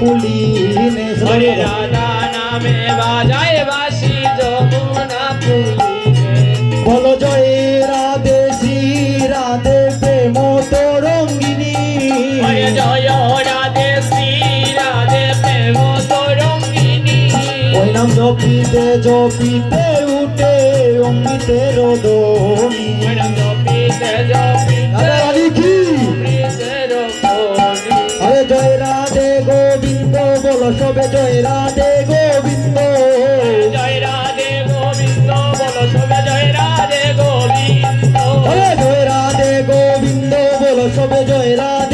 পুলিনে হরে রাধা নামে বাজায় বাসি যমুনা পুলিনে বলো জয় রাধে শ্রী রাধে প্রেম তরঙ্গিনী। হরে জয় রাধে শ্রী রাধে প্রেম তরঙ্গিনী। ওই নাম জপিতে জপিতে উঠে অমৃতের দোনি হরে বলো সবে জয় রাধে গোবিন্দ। জয় রাধে গোবিন্দ বলো সবে জয় রাধে গোবিন্দ। জয় রাধে গোবিন্দ বলো সবে জয় রাধে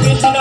কৃষ্ণ